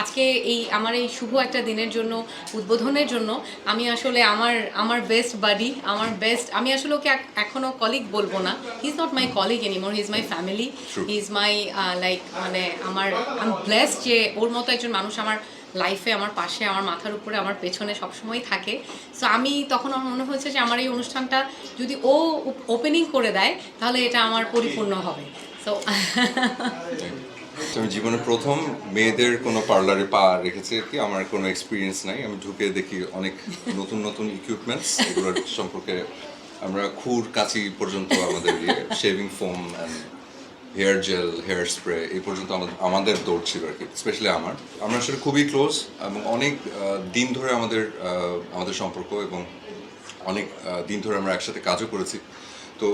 আজকে এই আমার এই শুভ একটা দিনের জন্য উদ্বোধনের জন্য আমি আসলে আমার আমার বেস্ট বাডি আমার বেস্ট আমি আসলে ওকে এখনও কলিগ বলব না। He is not my colleague anymore he is my family. He is my like মানে আমার আমি ব্লেসড যে ওর মতো একজন মানুষ আমার লাইফে আমার পাশে আমার মাথার উপরে আমার পেছনে সবসময় থাকে। সো আমি তখন আমার মনে হয়েছে যে আমার এই অনুষ্ঠানটা যদি ও ওপেনিং করে দেয় তাহলে এটা আমার পরিপূর্ণ হবে। সো আমি জীবনে প্রথম মেয়েদের কোনো পার্লারে পা রেখেছি কি, আমার কোনো এক্সপিরিয়েন্স নাই। আমি ঢুকে দেখি অনেক নতুন নতুন ইকুইপমেন্টস এগুলোর সম্পর্কে আমরা খুর কাছি পর্যন্ত আমাদের shaving foam hair gel hair spray এই পর্যন্ত আমাদের আমাদের দৌড় ছিল আর কি স্পেশালি আমার। আমরা আসলে খুবই ক্লোজ এবং অনেক দিন ধরে আমাদের আমাদের সম্পর্ক এবং অনেক দিন ধরে আমরা একসাথে কাজও করেছি। তো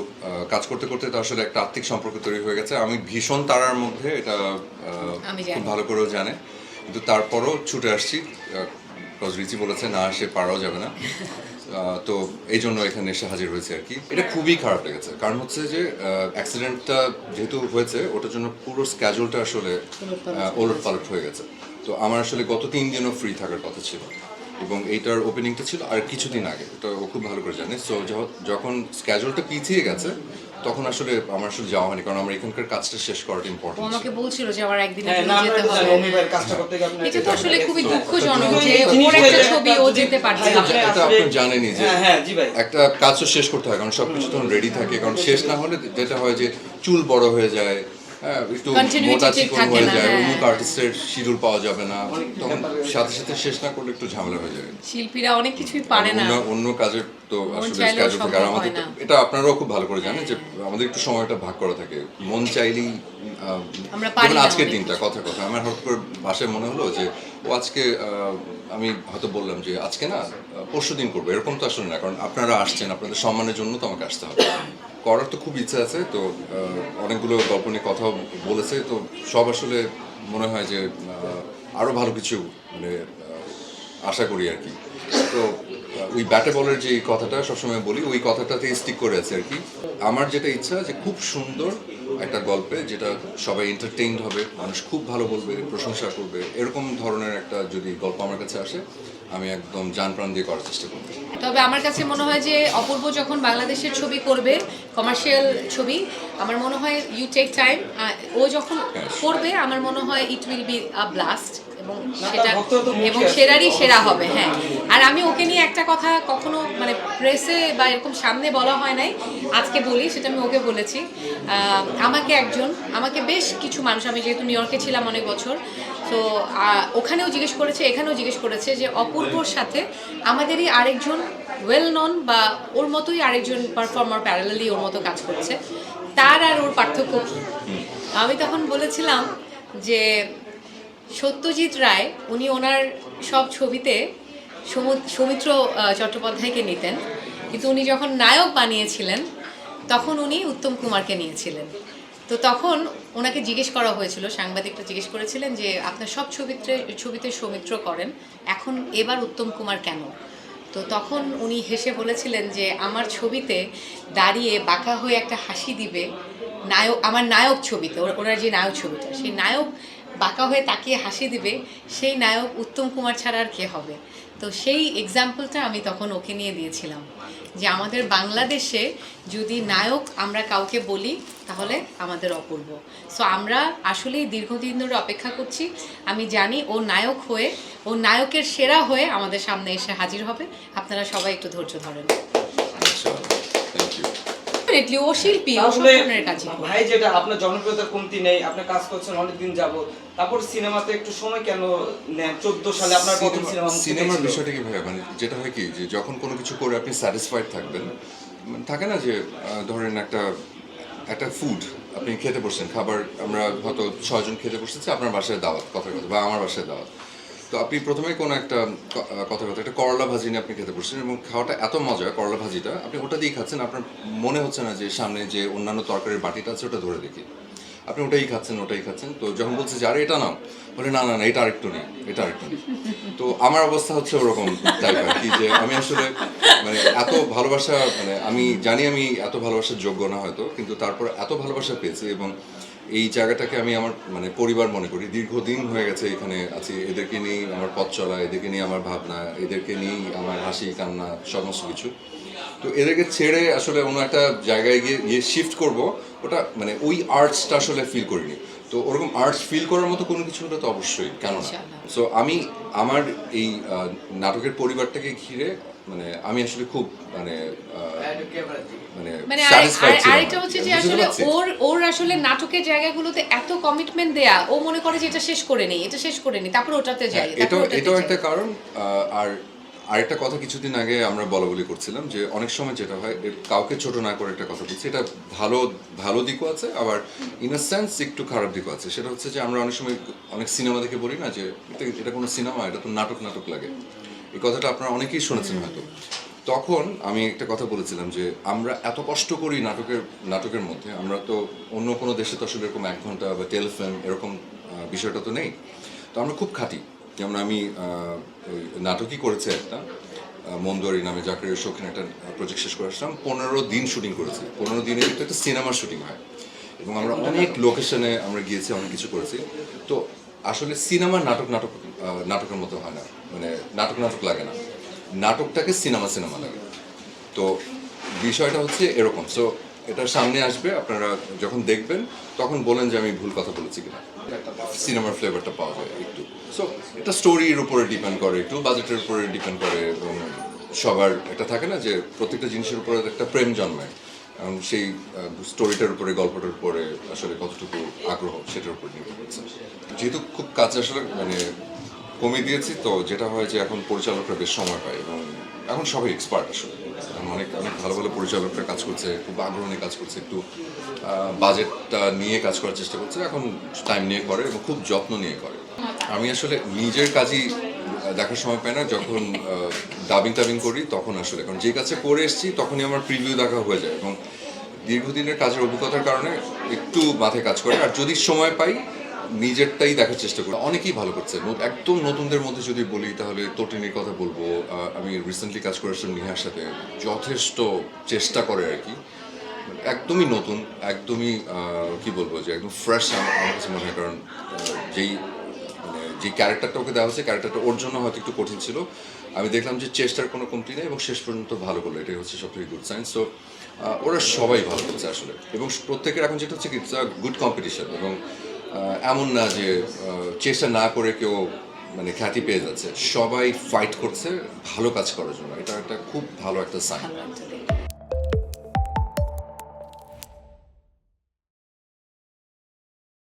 কাজ করতে করতে তো আসলে একটা আত্মিক সম্পর্ক তৈরি হয়ে গেছে। আমি ভীষণ তারার মধ্যে এটা। খুব ভালো করেও জানে। কিন্তু তারপরও ছুটে আসছি। বিকজ রিচি বলেছে না সে পারাও যাবে না। তো এই জন্য এখানে এসে হাজির হয়েছে আর কি। এটা খুবই খারাপ লেগেছে। কারণ হচ্ছে যে অ্যাক্সিডেন্টটা যেহেতু হয়েছে ওটার জন্য পুরো স্ক্যাজুলটা আসলে ওলট পালট হয়ে গেছে। তো আমার আসলে গত তিন দিনও ফ্রি থাকার কথা ছিল। এবং এইটার ওপেনিংটা ছিল আর কিছুদিন আগে। এটা ও খুব ভালো করে জানে। সো যখন স্ক্যাজুলটা পিছিয়ে গেছে তখন আসলে আমার আসলে যাওয়া হয়নি। কারণ আমার এখানকার কাজটা শেষ করাটা ইম্পর্টেন্ট আমাকে বলছিল যে আমার একদিন হ্যাঁ, যেতে হবে। জানি, অমি কাজটা করতে গিয়ে এটা তো আসলে খুবই হ্যাঁ, দুঃখজনক যে ওর একটা ছবি ও যেতে পারছে হ্যাঁ, না। আসলে- এটা আপনি জানেনই যে হ্যাঁ, হ্যাঁ, জি ভাই। একটা কাজ শেষ করতে হয়। কারণ সবকিছু তখন রেডি থাকে। কারণ শেষ না হলে যেটা হয় যে চুল বড় হয়ে যায় হ্যাঁ একটু হয়ে যায় হ্যাঁ। অমুক আর্টিস্টের শিডিউল পাওয়া যাবে না তখন সাথে সাথে শেষ না করলে একটু ঝামেলা হয়ে যাবে শিল্পীরা অনেক কিছুই পারে না। অন্য কাজের তো আসলে আর আমাদের হয়। এটা আপনারাও খুব ভালো করে জানেন যে আমাদের একটু সময়টা ভাগ করা থাকে। মন চাইলেই যেমন আজকের দিনটা কথা কথা। আমার হঠাৎ করে বাসায় মনে হলো যে ও আজকে আমি হয়তো বললাম যে আজকে না পরশু দিন করব। এরকম তো আসলে না কারণ আপনারা আসছেন আপনাদের সম্মানের জন্য তো আমাকে আসতে হবে। করার তো খুব ইচ্ছা আছে, তো অনেকগুলো গল্প নিয়ে কথাও বলেছে, তো সব আসলে মনে হয় যে আরও ভালো কিছু মানে আশা করি আর কি। তো ওই ব্যাটে বলের যে কথাটা সবসময় বলি, ওই কথাটাতে স্টিক করে আছে আর কি। আমার যেটা ইচ্ছা যে খুব সুন্দর একটা গল্পে যেটা সবাই এন্টারটেইনড হবে মানুষ খুব ভালো বলবে প্রশংসা করবে এরকম ধরনের একটা যদি গল্প আমার কাছে আসে আমি একদম জান প্রাণ দিয়ে করার চেষ্টা করব। তবে আমার কাছে মনে হয় যে অপূর্ব যখন বাংলাদেশের ছবি করবে কমার্শিয়াল ছবি আমার মনে হয় ইউ টেক টাইম ও যখন করবে আমার মনে হয় it will be a blast এবং সেটা এবং সেরারই সেরা হবে হ্যাঁ। আর আমি ওকে নিয়ে একটা কথা কখনো মানে প্রেসে বা এরকম সামনে বলা হয় নাই। আজকে বলি সেটা আমি ওকে বলেছি। আমাকে একজন আমাকে বেশ কিছু মানুষ আমি যেহেতু নিউ ইয়র্কে ছিলাম অনেক বছর তো ওখানেও জিজ্ঞেস করেছে এখানেও জিজ্ঞেস করেছে যে অপূর্বর সাথে আমাদেরই আরেকজন ওয়েল নন বা ওর মতোই আরেকজন পারফর্মার প্যারালালি ওর মতো কাজ করছে। তার আর ওর পার্থক্য কী? আমি তখন বলেছিলাম যে সত্যজিৎ রায়, উনি ওনার সব ছবিতে সৌমিত্র চট্টোপাধ্যায়কে নিতেন। কিন্তু উনি যখন নায়ক বানিয়েছিলেন, তখন উনি উত্তম কুমারকে নিয়েছিলেন। তো তখন ওনাকে জিজ্ঞেস করা হয়েছিল, সাংবাদিকরা জিজ্ঞেস করেছিলেন যে, আপনার সব ছবিতে ছবিতে সৌমিত্র করেন, এখন এবার উত্তম কুমার কেন? তো তখন উনি হেসে বলেছিলেন যে, আমার ছবিতে দাঁড়িয়ে বাঁকা হয়ে একটা হাসি দিবে নায়ক, আমার নায়ক ছবিতে ওনার যে নায়ক ছবিটা, সেই নায়ক বাঁকা হয়ে তাকিয়ে হাসি দিবে, সেই নায়ক উত্তম কুমার ছাড়া আর কে হবে? তো সেই এক্সাম্পলটা আমি তখন ওকে নিয়ে দিয়েছিলাম, যে আমাদের বাংলাদেশে যদি নায়ক আমরা কাউকে বলি, তাহলে আমাদের অপূর্ব। সো আমরা আসলেই দীর্ঘদিন ধরে অপেক্ষা করছি, আমি জানি ও নায়ক হয়ে, ও নায়কের সেরা হয়ে আমাদের সামনে এসে হাজির হবে। আপনারা সবাই একটু ধৈর্য ধরেন। Definitely, ও শিল্পী ও সব ধরনের কাজই করে। ভাই যেটা আপনার জনপ্রিয়তার কমতি নেই আপনি কাজ করছেন অনেকদিন যাব তারপর সিনেমাতে একটু সময় কেন নেন চোদ্দ সালে আপনার প্রথম সিনেমা মুক্তি সিনেমার পেয়েছিল। বিষয়টা কি ভাই মানে যেটা হয় কি যে যখন কোনো কিছু করে আপনি স্যাটিসফাইড থাকবেন মানে থাকে না যে আহ, ধরেন একটা একটা ফুড আপনি খেতে বসছেন খাবার আমরা হয়তো ছয়জন খেতে বসেছি আপনার বাসায় দাওয়াত কথা কথা বা আমার বাসায় দাওয়াত তো আপনি প্রথমে কোনো একটা কথা কথা একটা করলা ভাজি নিয়ে আপনি খেতে বসছেন এবং খাওয়াটা এত মজা করলা ভাজিটা, আপনি ওটা দিয়ে খাচ্ছেন, আপনার মনে হচ্ছে না যে সামনে যে অন্যান্য তরকারির বাটিটা আছে ওটা ধরে দেখি। আপনি ওটাই খাচ্ছেন ওটাই খাচ্ছেন, তো যখন বলছে যে আরে এটা নাও, বলে না না না, এটা আরেকটু নেই, এটা আরেকটু নেই। তো আমার অবস্থা হচ্ছে ওরকম টাইপ আর কি, যে আমি আসলে মানে এত ভালোবাসা মানে আমি জানি আমি এত ভালোবাসার যোগ্য না হয়তো, কিন্তু তারপর এত ভালোবাসা পেয়েছি এবং এই জায়গাটাকে আমি আমার মানে পরিবার মনে করি। দীর্ঘদিন হয়ে গেছে এখানে আছি। এদেরকে নিয়েই আমার পথ চলা এদেরকে নিয়ে আমার ভাবনা এদেরকে নিয়েই আমার হাসি কান্না সমস্ত কিছু। তো এদেরকে ছেড়ে আসলে অন্য একটা জায়গায় গিয়ে গিয়ে শিফট করব ওটা মানে ওই আর্টসটা আসলে ফিল করিনি। তো ওরকম আর্টস ফিল করার মতো কোনো কিছু হলে তো অবশ্যই কেন সো আমি আমার এই নাটকের পরিবারটাকে ঘিরে মানে আমি আসলে খুব মানে মানে মানে আরেকটা হচ্ছে যে আসলে ওর ওর আসলে নাটকের জায়গাগুলোতে এত কমিটমেন্ট দেয়া ও মনে করে যে এটা শেষ করে নেই এটা শেষ করে নেই তারপর ওটাতে যাই হ্যাঁ, তারপর এটাও। একটা কারণ আর আরেকটা কথা কিছুদিন আগে আমরা বলা বলি করছিলাম যে অনেক সময় যেটা হয় কাউকে ছোট না করে একটা কথা বলছি এটা ভালো ভালো দিকও আছে আবার ইন সেন্স একটু খারাপ দিকও আছে। সেটা হচ্ছে যে আমরা অনেক সময় অনেক সিনেমা দেখে বলি না যে এটা এটা কোনো সিনেমা এটা তো নাটক নাটক লাগে। এই কথাটা আপনারা অনেকেই শুনেছেন হয়তো। তখন আমি একটা কথা বলেছিলাম যে আমরা এত কষ্ট করি নাটকের নাটকের মধ্যে আমরা তো অন্য কোনো দেশে তো আসলে এরকম এক ঘণ্টা বা টেলিফিল্ম এরকম বিষয়টা তো নেই। তো আমরা খুব খাটি। যেমন আমি ওই নাটকই করেছি একটা মন্দুয়ারি নামে জাকারিয়া শৌখিন একটা প্রজেক্ট শেষ করে আসলাম। পনেরো দিন শুটিং করেছি। পনেরো দিনে কিন্তু একটা সিনেমার শুটিং হয়। এবং আমরা অনেক লোকেশনে আমরা গিয়েছি অনেক কিছু করেছি। তো আসলে সিনেমা নাটক নাটক নাটকের মতো হয় না। মানে নাটক নাটক লাগে না। নাটকটাকে সিনেমা সিনেমা লাগে। তো বিষয়টা হচ্ছে এরকম। সো এটা সামনে আসবে, আপনারা যখন দেখবেন, তখন বলেন যে আমি ভুল কথা বলেছি কিনা। সিনেমার ফ্লেভারটা পাওয়া যায় একটু। সো এটা স্টোরির উপরে ডিপেন্ড করে, একটু বাজেটের উপরে ডিপেন্ড করে, এবং সবার এটা থাকে না যে প্রত্যেকটা জিনিসের উপরে একটা প্রেম জন্মায়। এবং সেই স্টোরিটার উপরে, গল্পটার উপরে আসলে কতটুকু আগ্রহ সেটার উপর নির্ভর করছে। যেহেতু খুব কাজ আসলে মানে কমিয়ে দিয়েছি, তো যেটা হয় যে এখন পরিচালকরা বেশ সময় পায় এবং এখন সবাই এক্সপার্ট আসলে। অনেক অনেক ভালো ভালো পরিচালকরা কাজ করছে, খুব আগ্রহ নিয়ে কাজ করছে, একটু বাজেটটা নিয়ে কাজ করার চেষ্টা করছে, এখন টাইম নিয়ে করে এবং খুব যত্ন নিয়ে করে। আমি আসলে নিজের কাজই দেখার সময় পাই না, যখন ডাবিং টাবিং করি, তখন আসলে। কারণ যে কাছে করে এসেছি, তখনই আমার প্রিভিউ দেখা হয়ে যায় এবং দীর্ঘদিনের কাজের অভিজ্ঞতার কারণে একটু মাথায় কাজ করে। আর যদি সময় পাই, নিজেরটাই দেখার চেষ্টা করি। অনেকেই ভালো করছে। একদম নতুনদের মধ্যে যদি বলি, তাহলে তটিনীর কথা বলব। আমি রিসেন্টলি কাজ করেছিলাম নিহার সাথে। যথেষ্ট চেষ্টা করে আর কি। একদমই নতুন, একদমই কি বলব যে, একদম ফ্রেশ আমার কাছে মনে হয়। কারণ যেই যে ক্যারেক্টারটা ওকে দেওয়া হয়েছে ক্যারেক্টারটা ওর জন্য হয়তো একটু কঠিন ছিল। আমি দেখলাম যে চেষ্টার কোনো কমতি নেই এবং শেষ পর্যন্ত ভালো করল। এটাই হচ্ছে সব থেকে গুড সাইন্স তো ওরা সবাই ভালো করছে আসলে। এবং প্রত্যেকের এখন যেটা হচ্ছে কি গুড কম্পিটিশন এবং এমন না যে চেষ্টা না করে কেউ মানে খ্যাতি পেয়ে যাচ্ছে। সবাই ফাইট করছে ভালো কাজ করার জন্য। এটা একটা খুব ভালো একটা সাইন।